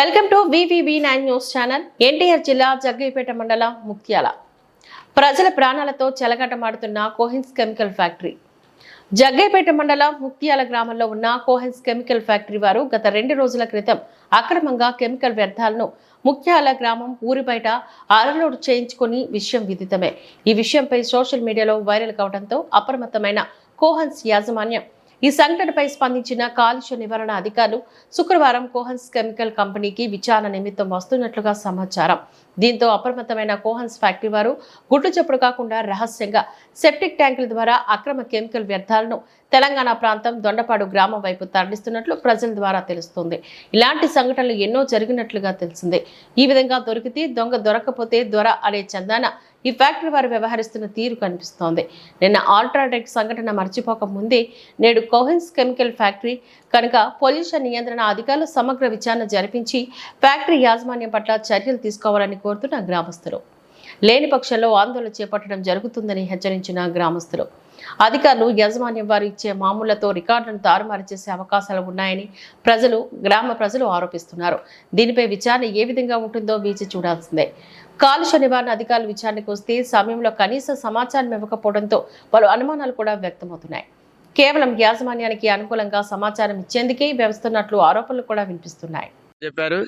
Welcome to V V B nine news channel. NTR జిల్లా జగ్గైపేట మండల ముఖ్యాల ప్రజల ప్రాణాలతో చెలగటమాడుతున్న కోహిన్స్ కెమికల్ ఫ్యాక్టరీ. జగ్గైపేట మండల ముక్తియాల గ్రామంలో ఉన్న కోహెన్స్ కెమికల్ ఫ్యాక్టరీ వారు గత రెండు రోజుల క్రితం అక్రమంగా కెమికల్ వ్యర్థాలను ముఖ్యాల గ్రామం ఊరి బయట అరలోడ్ చేయించుకుని విషయం విదితమే. ఈ విషయంపై సోషల్ మీడియాలో వైరల్ కావడంతో అప్రమత్తమైన కోహన్స్ యాజమాన్యం ఈ సంఘటనపై స్పందించిన కాలుష్య నివారణ అధికారులు శుక్రవారం కోహన్స్ కెమికల్ కంపెనీకి విచారణ నిమిత్తం వస్తున్నట్లుగా సమాచారం. దీంతో అప్రమత్తమైన కోహన్స్ ఫ్యాక్టరీ వారు గుడ్లు చప్పుడు కాకుండా రహస్యంగా సెప్టిక్ ట్యాంకుల ద్వారా అక్రమ కెమికల్ వ్యర్థాలను తెలంగాణ ప్రాంతం దొండపాడు గ్రామం వైపు తరలిస్తున్నట్లు ప్రజల ద్వారా తెలుస్తుంది. ఇలాంటి సంఘటనలు ఎన్నో జరిగినట్లుగా తెలిసిందే. ఈ విధంగా దొరికితే దొంగ దొరకపోతే దొర అనే చందాన ఈ ఫ్యాక్టరీ వారు వ్యవహరిస్తున్న తీరు కనిపిస్తోంది. నిన్న ఆల్ట్రాటెక్ సంఘటన మర్చిపోక ముందే నేడు కోహెన్స్ కెమికల్ ఫ్యాక్టరీ కనుక పొల్యూషన్ నియంత్రణ అధికారులు సమగ్ర విచారణ జరిపించి ఫ్యాక్టరీ యాజమాన్యం పట్ల చర్యలు తీసుకోవాలని కోరుతున్న గ్రామస్తులు. లేని పక్షంలో ఆందోళన చేపట్టడం జరుగుతుందని హెచ్చరించిన గ్రామస్తులు. అధికారులు యాజమాన్యం వారు ఇచ్చే మామూళ్ళతో రికార్డులను తారుమారు చేసే అవకాశాలు ఉన్నాయని ప్రజలు గ్రామ ప్రజలు ఆరోపిస్తున్నారు. దీనిపై విచారణ ఏ విధంగా ఉంటుందో వేచి చూడాల్సిందే. కాలుష్య నివారణ అధికారులు విచారణకు వస్తే సమయంలో కనీస సమాచారం ఇవ్వకపోవడంతో పలు అనుమానాలు కూడా వ్యక్తమవుతున్నాయి. కేవలం యాజమాన్యానికి అనుకూలంగా సమాచారం ఇచ్చేందుకే వ్యవస్తున్నట్లు ఆరోపణలు కూడా వినిపిస్తున్నాయి. చెప్పారు.